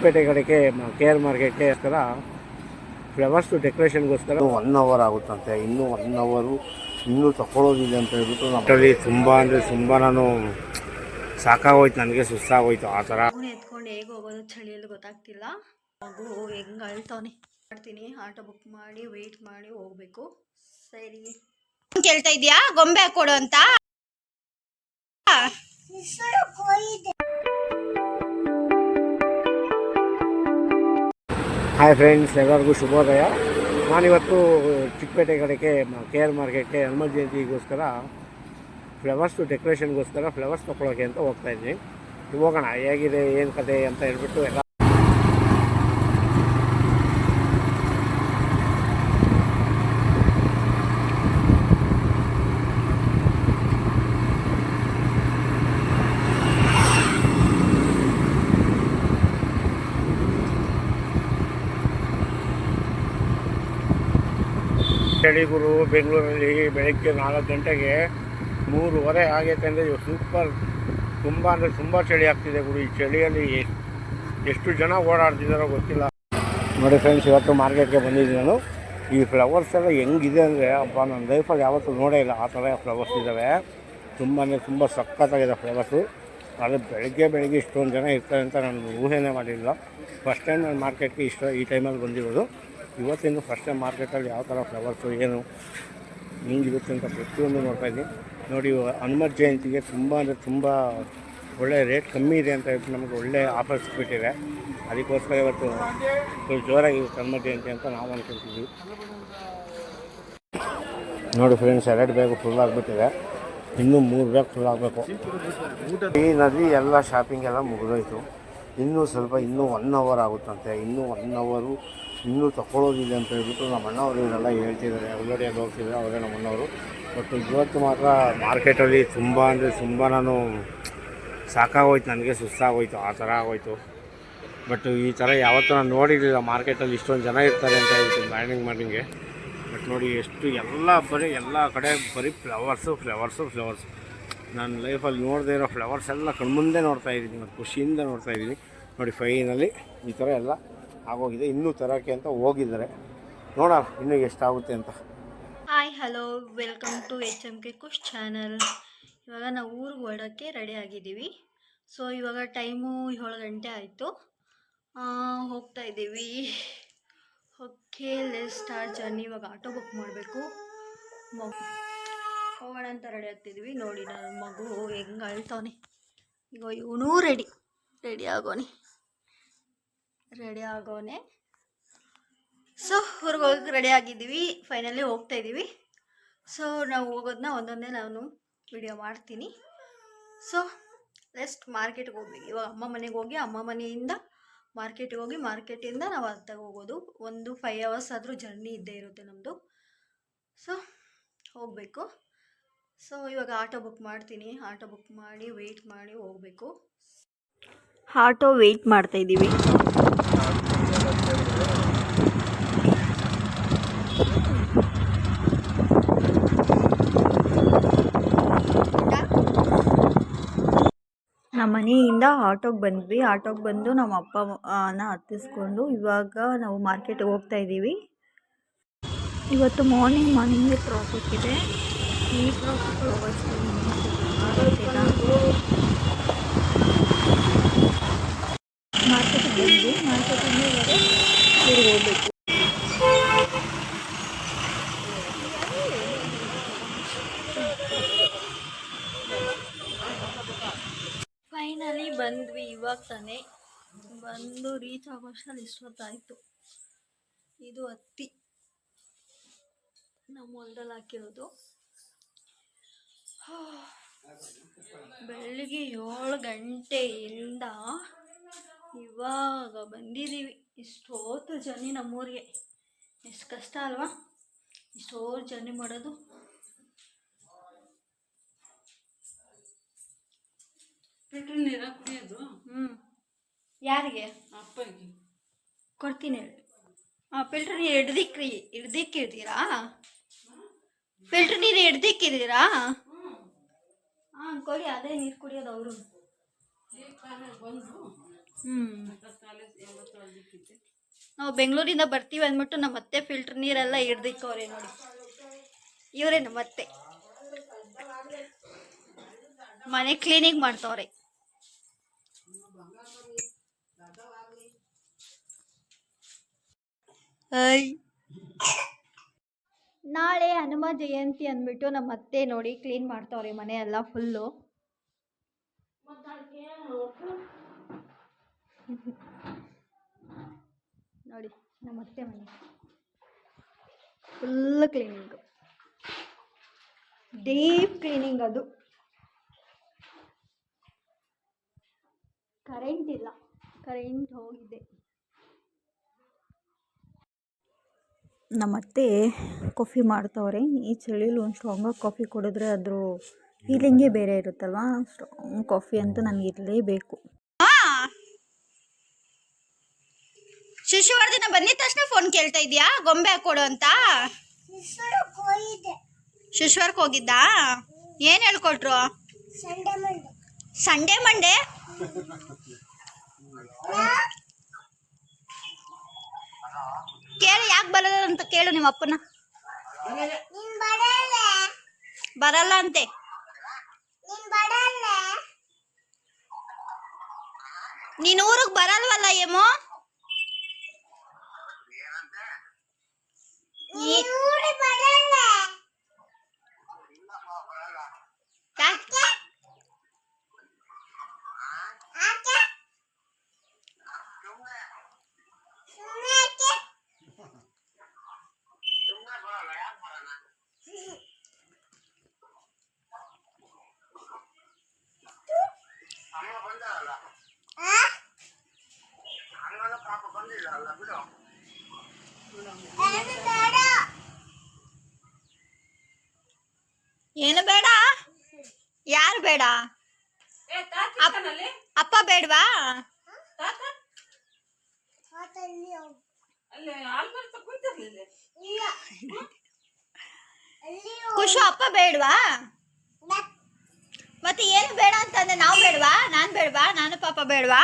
ಚಿಕ್ಕಪೇಟೆ ಕಡೆಗೆ K R ಮಾರ್ಕೆಟ್ಗೆಸ್ಕರ flowers ಡೆಕೋರೇಷನ್ಗೋಸ್ಕರ ಒನ್ ಅವರ್ ಆಗುತ್ತಂತೆ. ಇನ್ನೂ ಒನ್ ಅವರು ಇನ್ನೂ ತಗೊಳ್ಳೋದಿದೆ ಅಂತ ಹೇಳ್ಬಿಟ್ಟು ನಮ್ಮಲ್ಲಿ ತುಂಬ ಅಂದರೆ ತುಂಬ ನಾನು ಸಾಕಾಗೋಯ್ತು ನನಗೆ ಸುಸ್ತಾಗೋಯ್ತು ಆ ಥರ. ಎತ್ಕೊಂಡು ಹೇಗೆ ಹೋಗೋದು ಚಳಿಯಲ್ಲಿ ಗೊತ್ತಾಗ್ತಿಲ್ಲ. ಮಗು ಹೆಂಗೆ ಅಳ್ತಾವನೆ. ಮಾಡ್ತೀನಿ ಆಟೋ ಬುಕ್ ಮಾಡಿ ವೆಯ್ಟ್ ಮಾಡಿ ಹೋಗ್ಬೇಕು. ಸರಿ. ಕೇಳ್ತಾ ಇದೆಯಾ? ಗೊಂಬೆ ಕೊಡು ಅಂತ? ಹಾಯ್ ಫ್ರೆಂಡ್ಸ್ ಎಲ್ಲರಿಗೂ ಶುಭೋದಯ. ನಾನಿವತ್ತು ಚಿಕ್ಕಪೇಟೆ ಕಡೆಗೆ ಕೆ ಆರ್ ಮಾರ್ಕೆಟ್ಗೆ ಹನುಮ ಜಯಂತಿಗೋಸ್ಕರ ಫ್ಲವರ್ಸ್ ಡೆಕೋರೇಷನ್ಗೋಸ್ಕರ ಫ್ಲವರ್ಸ್ ತೊಗೊಳಕ್ಕೆ ಅಂತ ಹೋಗ್ತಾ ಇದ್ದೀನಿ. ಹೋಗೋಣ, ಹೇಗಿದೆ, ಏನು ಕತೆ ಅಂತ ಹೇಳ್ಬಿಟ್ಟು ಎಲ್ಲ ಚಳಿಗುರು ಬೆಂಗಳೂರಲ್ಲಿ ಬೆಳಗ್ಗೆ ನಾಲ್ಕು ಗಂಟೆಗೆ ಮೂರುವರೆ ಆಗೈತೆ ಅಂದರೆ ಸೂಪರ್ ತುಂಬ ಅಂದರೆ ತುಂಬ ಚಳಿ ಆಗ್ತಿದೆ ಗುರು ಈ ಚಳಿಯಲ್ಲಿ. ಎಷ್ಟು ಜನ ಓಡಾಡ್ತಿದ್ದಾರೋ ಗೊತ್ತಿಲ್ಲ. ನೋಡಿ ಫ್ರೆಂಡ್ಸ್ ಇವತ್ತು ಮಾರ್ಕೆಟ್ಗೆ ಬಂದಿದ್ದೀನಿ ನಾನು. ಈ ಫ್ಲವರ್ಸ್ ಎಲ್ಲ ಹೆಂಗಿದೆ ಅಂದರೆ, ಅಪ್ಪ ನನ್ನ ಲೈಫಲ್ಲಿ ಯಾವತ್ತೂ ನೋಡೇ ಇಲ್ಲ ಆ ಥರ ಫ್ಲವರ್ಸ್ ಇದ್ದಾವೆ ತುಂಬಾ ತುಂಬ ಸಖತ್ತಾಗಿದೆ ಫ್ಲವರ್ಸು ಆದರೆ ಬೆಳಗ್ಗೆ ಬೆಳಗ್ಗೆ ಇಷ್ಟೊಂದು ಜನ ಇರ್ತಾರೆ ಅಂತ ನಾನು ಊಹೆನೇ ಮಾಡಿಲ್ಲ. ಫಸ್ಟ್ ಟೈಮ್ ನಾನು ಮಾರ್ಕೆಟ್ಗೆ ಇಷ್ಟ ಈ ಟೈಮಲ್ಲಿ ಬಂದಿರೋದು. ಇವತ್ತಿಂದ ಫಸ್ಟ್ ಟೈಮ್ ಮಾರ್ಕೆಟಲ್ಲಿ ಯಾವ ಥರ ಫ್ಲವರ್ಸು ಏನು? ಹಿಂಗಿರುತ್ತೆ ಅಂತ ಪ್ರತಿಯೊಂದು ನೋಡ್ತಾ ಇದ್ದೀನಿ. ನೋಡಿ, ಹನುಮತ್ ಜಯಂತಿಗೆ ತುಂಬ ಅಂದರೆ ತುಂಬ ಒಳ್ಳೆ ರೇಟ್ ಕಮ್ಮಿ ಇದೆ ಅಂತ ಹೇಳ್ಬಿಟ್ಟು ನಮಗೆ ಒಳ್ಳೆ ಆಫರ್ಸ್ ಬಿಟ್ಟಿದೆ ಅದಕ್ಕೋಸ್ಕರ ಇವತ್ತು ಫುಲ್ ಜೋರಾಗಿ ಹನುಮತ್ ಜಯಂತಿ ಅಂತ ನಾವು ಅಂದ್ಕೊಳ್ತೀವಿ ನೋಡಿ ಫ್ರೆಂಡ್ಸ್ ಎರಡು ಬ್ಯಾಗು ಫುಲ್ ಆಗಿಬಿಟ್ಟಿದೆ. ಇನ್ನೂ ಮೂರು ಬ್ಯಾಗ್ ಫುಲ್ ಆಗಬೇಕು. ಈ ನದಿ ಎಲ್ಲ ಶಾಪಿಂಗ್ ಎಲ್ಲ ಮುಗಿದೋಯ್ತು. ಇನ್ನೂ ಸ್ವಲ್ಪ, ಇನ್ನೂ ಒನ್ ಅವರ್ ಆಗುತ್ತಂತೆ. ಇನ್ನೂ ಒನ್ ಅವರು ಇನ್ನೂ ತಗೊಳ್ಳೋದಿದೆ ಅಂತ ಹೇಳ್ಬಿಟ್ಟು ನಮ್ಮ ಅಣ್ಣವರು ಇವರೆಲ್ಲ ಹೇಳ್ತಿದ್ದಾರೆ. ಆಲ್ರೆಡಿ ಅಲ್ಲಿ ಹೋಗ್ತಿದ್ದಾರೆ ಅವರೇ ನಮ್ಮ ಅಣ್ಣವರು ಬಟ್ ಇವತ್ತು ಮಾತ್ರ ಮಾರ್ಕೆಟಲ್ಲಿ ತುಂಬ ಅಂದರೆ ತುಂಬ ನಾನು ಸಾಕಾಗೋಯ್ತು, ನನಗೆ ಸುಸ್ತಾಗೋಯ್ತು, ಆ ಥರ ಆಗೋಯ್ತು. ಬಟ್ ಈ ಥರ ಯಾವತ್ತೂ ನಾನು ನೋಡಿರಲಿಲ್ಲ ಮಾರ್ಕೆಟಲ್ಲಿ ಇಷ್ಟೊಂದು ಜನ ಇರ್ತಾರೆ ಅಂತ ಹೇಳ್ತೀನಿ ಮಾರ್ನಿಂಗ್ ಮಾರ್ನಿಂಗೆ ಬಟ್ ನೋಡಿ ಎಷ್ಟು ಎಲ್ಲ ಬರೀ ಎಲ್ಲ ಕಡೆ ಬರೀ ಫ್ಲವರ್ಸು ಫ್ಲವರ್ಸು ಫ್ಲವರ್ಸ್ ನಾನು ಲೈಫಲ್ಲಿ ನೋಡದೇ ಇರೋ ಫ್ಲವರ್ಸ್ ಎಲ್ಲ ಕಣ್ಮುಂದೆ ನೋಡ್ತಾ ಇದ್ದೀನಿ ಮತ್ತು ಖುಷಿಯಿಂದ ನೋಡ್ತಾ ಇದ್ದೀನಿ. ನೋಡಿ ಫೈನಲ್ಲಿ ಈ ಥರ ಎಲ್ಲ ಆಗೋಗಿದೆ. ಇನ್ನೂ ತರೋಕ್ಕೆ ಅಂತ ಹೋಗಿದ್ದಾರೆ. ನೋಡೋಣ ಇನ್ನೂ ಎಷ್ಟಾಗುತ್ತೆ ಅಂತ. Hi hello welcome to H M K Kush channel ಇವಾಗ ನಾವು ಊರಿಗೆ ಹೊರಡೋಕ್ಕೆ ರೆಡಿ ಆಗಿದ್ದೀವಿ. ಸೊ ಇವಾಗ ಟೈಮು ಏಳು ಗಂಟೆ ಆಯಿತು. ಹೋಗ್ತಾ ಇದ್ದೀವಿ. ಓಕೆ ಲೆಸ್ ಸ್ಟಾರ್ಟ್ ಜರ್ನಿ ಇವಾಗ ಆಟೋ ಬುಕ್ ಮಾಡಬೇಕು. ಹೋಗೋಣ ಅಂತ ರೆಡಿ ಆಗ್ತಿದ್ವಿ ನೋಡಿ ನಾನು ಮಗು ಹೆಂಗೆ ಅಳ್ತಾವನೆ. ಈಗ ಇವನೂ ರೆಡಿ ರೆಡಿ ಆಗೋನೆ. ರೆಡಿ ಆಗೋನೆ. ಸೊ ಹೊರಗೆ ಹೋಗಕ್ಕೆ ರೆಡಿ ಆಗಿದ್ದೀವಿ. ಫೈನಲಿ ಹೋಗ್ತಾ ಇದ್ದೀವಿ. ಸೊ ನಾವು ಹೋಗೋದನ್ನ ಒಂದೊಂದೇ ನಾನು ವಿಡಿಯೋ ಮಾಡ್ತೀನಿ. ಸೊ ನೆಕ್ಸ್ಟ್ ಮಾರ್ಕೆಟ್ಗೆ ಹೋಗ್ಬೇಕು ಇವಾಗ ಅಮ್ಮ ಮನೆಗೆ ಹೋಗಿ, ಅಮ್ಮ ಮನೆಯಿಂದ ಮಾರ್ಕೆಟಿಗೆ ಹೋಗಿ ಮಾರ್ಕೆಟಿಂದ ನಾವು ಅತ್ತಾಗ ಹೋಗೋದು. ಒಂದು ಫೈವ್ ಅವರ್ಸ್ ಆದರೂ ಜರ್ನಿ ಇದ್ದೇ ಇರುತ್ತೆ ನಮ್ಮದು ಸೊ ಹೋಗಬೇಕು. ಸೊ ಇವಾಗ ಆಟೋ ಬುಕ್ ಮಾಡ್ತೀನಿ. ಆಟೋ ಬುಕ್ ಮಾಡಿ ವೆಯ್ಟ್ ಮಾಡಿ ಹೋಗಬೇಕು. ಆಟೋ ವೆಯ್ಟ್ ಮಾಡ್ತಾ ಇದ್ದೀವಿ. ನಮ್ಮ ಮನೆಯಿಂದ ಆಟೋಗೆ ಬಂದ್ವಿ. ಆಟೋಗೆ ಬಂದು ನಮ್ಮ ಅಪ್ಪನ ಹತ್ತಿಸ್ಕೊಂಡು ಇವಾಗ ನಾವು ಮಾರ್ಕೆಟಿಗೆ ಹೋಗ್ತಾ ಇದ್ದೀವಿ. ಇವತ್ತು ಮಾರ್ನಿಂಗ್ ಮಾರ್ನಿಂಗೇ ಟ್ರಾಫಿಕ್ ಇದೆ. ಈ ಟ್ರಾಫಿಕ್ ಮಾರ್ಕೆಟಿಗೆ ಬಂದ್ವಿ ಮಾರ್ಕೆಟಿಂದ ಇವಾಗ ಊರಿಗೆ ಹೋಗ್ಬೇಕು ಫೈನಲಿ ಬಂದ್ವಿ ಇವಾಗ ಬಂದು ರೀಚ್ ಆಗೋಷ್ಟರಲ್ಲಿ ಇಷ್ಟೊತ್ತಾಯಿತು ಇದು ಹತ್ತಿ ನಮ್ಮ ಹೊಲ್ದಲ್ಲಿ ಹಾಕಿರೋದು. ಬೆಳಿಗ್ಗೆ ಏಳು ಗಂಟೆಯಿಂದ ಇವಾಗ ಬಂದಿದ್ದೀವಿ. ಇಷ್ಟೊತ್ತು ಜರ್ನಿ ನಮ್ಮೂರಿಗೆ. ಎಷ್ಟು ಕಷ್ಟ ಅಲ್ವಾ? ಇಷ್ಟೊತ್ತು ಜರ್ನಿ ಮಾಡೋದು. ಫಿಲ್ಟರ್ ನೀರ ಕುಡಿಯೋದು ಹ್ಞೂ ಯಾರಿಗೆ? ಅಪ್ಪಗೆ. ಕೊಡ್ತೀನಿ ಹೇಳಿ. ಹಾಂ ಫಿಲ್ಟರ್ ನೀರು ಹಿಡ್ದಿಕ್ರಿ. ಹಿಡ್ದಿಕ್ಕಿರ್ತೀರಾ ಫಿಲ್ಟರ್ ನೀರು ಹಿಡ್ದಿಕ್ಕಿದ್ದೀರಾ ಹಾಂ ಕೊಡಿ ಅದೇ ನೀರು ಕುಡಿಯೋದು ಅವರು. ನಾವು ಬೆಂಗಳೂರಿಂದ ಬರ್ತೀವಿ ಅಂದ್ಬಿಟ್ಟು ನಮ್ಮ ಮತ್ತೆ ಫಿಲ್ಟರ್ ನೀರೆಲ್ಲ ಹಿಡ್ದಿಕ್ಕವ್ರೆ ನೋಡಿ. ಇವರೇ ನಮ್ಮ ಅತ್ತೆ ಮನೆ ಕ್ಲೀನಿಂಗ್ ಮಾಡ್ತವ್ರೆ. ಐ. ನಾಳೆ ಹನುಮ ಜಯಂತಿ ಅಂದ್ಬಿಟ್ಟು ನಮ್ಮ ಅತ್ತೆ ನೋಡಿ ಕ್ಲೀನ್ ಮಾಡ್ತಾವ್ರಿ ಮನೆ ಎಲ್ಲ ಫುಲ್ಲು ನೋಡಿ, ನಮ್ಮ ಅತ್ತೆ ಮನೆ. ಫುಲ್ ಕ್ಲೀನಿಂಗ್ ಡೀಪ್ ಕ್ಲೀನಿಂಗ್ ಅದು. ಕರೆಂಟ್ ಇಲ್ಲ. ಕರೆಂಟ್ ಹೋಗಿದೆ. ನಮ್ಮತ್ತೆ ಕಾಫಿ ಮಾಡ್ತವ್ರೆ. ಈ ಚಳಿಲಿ ಒಂದು ಸ್ಟ್ರಾಂಗಾಗಿ ಕಾಫಿ ಕುಡಿದ್ರೆ ಅದ್ರ ಫೀಲಿಂಗೇ ಬೇರೆ ಇರುತ್ತಲ್ವಾ? ಸ್ಟ್ರಾಂಗ್ ಕಾಫಿ ಅಂತೂ ನನಗೆ ಇರಲೇಬೇಕು. ಶಿಶುವರ್ಧನ ಬಂದಿದ ತಕ್ಷಣ ಫೋನ್ ಕೇಳ್ತಾ ಇದೆಯಾ? ಗೊಂಬೆ ಹಾಕೊಡು ಅಂತ. ಶಿಶುವರ್ಕ್ ಹೋಗಿದ್ದಾ. ಏನು ಹೇಳ್ಕೊಟ್ರು? Sunday Monday. ಕೇಳು ನಿಮ್ಮ ಅಪ್ಪನ. ಬರಲ್ಲ? ಅಂತೆ. ನೀನ್ ಊರಿಗೆ ಬರಲ್ವಲ್ಲ ಏಮೋ ನೀ- ಏನು ಬೇಡ. ಯಾರು ಬೇಡ? ಅಪ್ಪ ಬೇಡವಾ? ಖುಷು ಅಪ್ಪ ಬೇಡವಾ? ಮತ್ತೆ ಏನು ಬೇಡ ಅಂತಂದ್ರೆ ನಾವು ಬೇಡವಾ? ನಾನು ಬೇಡವಾ? ನಾನು ಪಾಪ ಬೇಡವಾ?